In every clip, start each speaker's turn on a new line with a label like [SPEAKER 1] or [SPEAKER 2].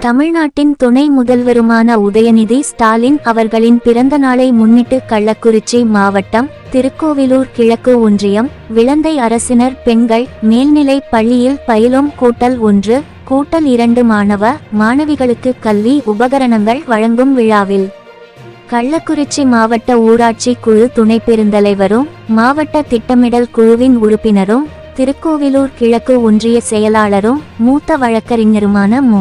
[SPEAKER 1] தமிழ்நாட்டின் துணை முதல்வருமான உதயநிதி ஸ்டாலின் அவர்களின் பிறந்த நாளை முன்னிட்டு கள்ளக்குறிச்சி மாவட்டம் திருக்கோவிலூர் கிழக்கு ஒன்றியம் விளந்தை அரசினர் பெண்கள் மேல்நிலை பள்ளியில் பயிலும் கூட்டல் ஒன்று கூட்டல் இரண்டு மாணவ மாணவிகளுக்கு கல்வி உபகரணங்கள் வழங்கும் விழாவில் கள்ளக்குறிச்சி மாவட்ட ஊராட்சி குழு துணை பெருந்தலைவரும் மாவட்ட திட்டமிடல் குழுவின் உறுப்பினரும் திருக்கோவிலூர் கிழக்கு ஒன்றிய செயலாளரும் மூத்த வழக்கறிஞருமான மு.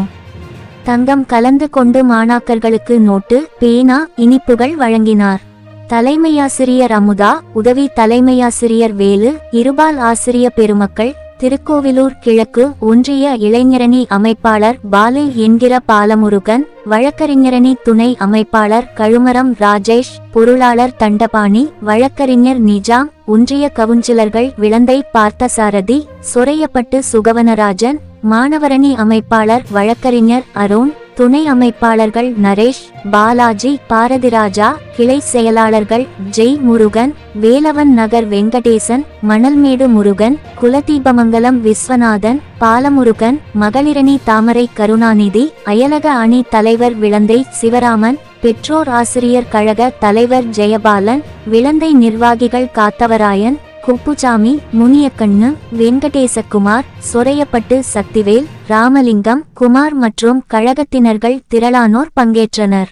[SPEAKER 1] தங்கம் கலந்து கொண்டு மாணாக்கர்களுக்கு நோட்டு பேனா இனிப்புகள் வழங்கினார். தலைமையாசிரியர் அமுதா உதவி தலைமையாசிரியர் வேலு இருபால் ஆசிரிய பெருமக்கள் திருக்கோவிலூர் கிழக்கு ஒன்றிய இளைஞரணி அமைப்பாளர் பாலு என்கிற பாலமுருகன் வழக்கறிஞரணி துணை அமைப்பாளர் கழுமரம் ராஜேஷ் பொருளாளர் தண்டபாணி வழக்கறிஞர் நிஜாம் ஒன்றிய கவுன்சிலர்கள் விளந்தை பார்த்தசாரதி சொரையப்பட்டு சுகவனராஜன் மாணவரணி அமைப்பாளர் வழக்கறிஞர் அருண் துணை அமைப்பாளர்கள் நரேஷ் பாலாஜி பாரதிராஜா கிளை செயலாளர்கள் ஜெய் முருகன் வேலவன் நகர் வெங்கடேசன் மணல்மேடு முருகன் குலதீபமங்கலம் விஸ்வநாதன் பாலமுருகன் மகளிரணி தாமரை கருணாநிதி அயலக அணி தலைவர் விளந்தை சிவராமன் பெற்றோர் ஆசிரியர் கழக தலைவர் ஜெயபாலன் விளந்தை நிர்வாகிகள் காத்தவராயன் குப்புசாமி முனியக்கண்ணு வெங்கடேசகுமார் சொரையப்பட்டு சக்திவேல் ராமலிங்கம் குமார் மற்றும் கழகத்தினர்கள் திரளானோர் பங்கேற்றனர்.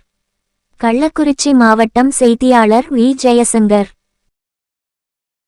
[SPEAKER 1] கள்ளக்குறிச்சி மாவட்டம் செய்தியாளர் வி. ஜெயசங்கர்.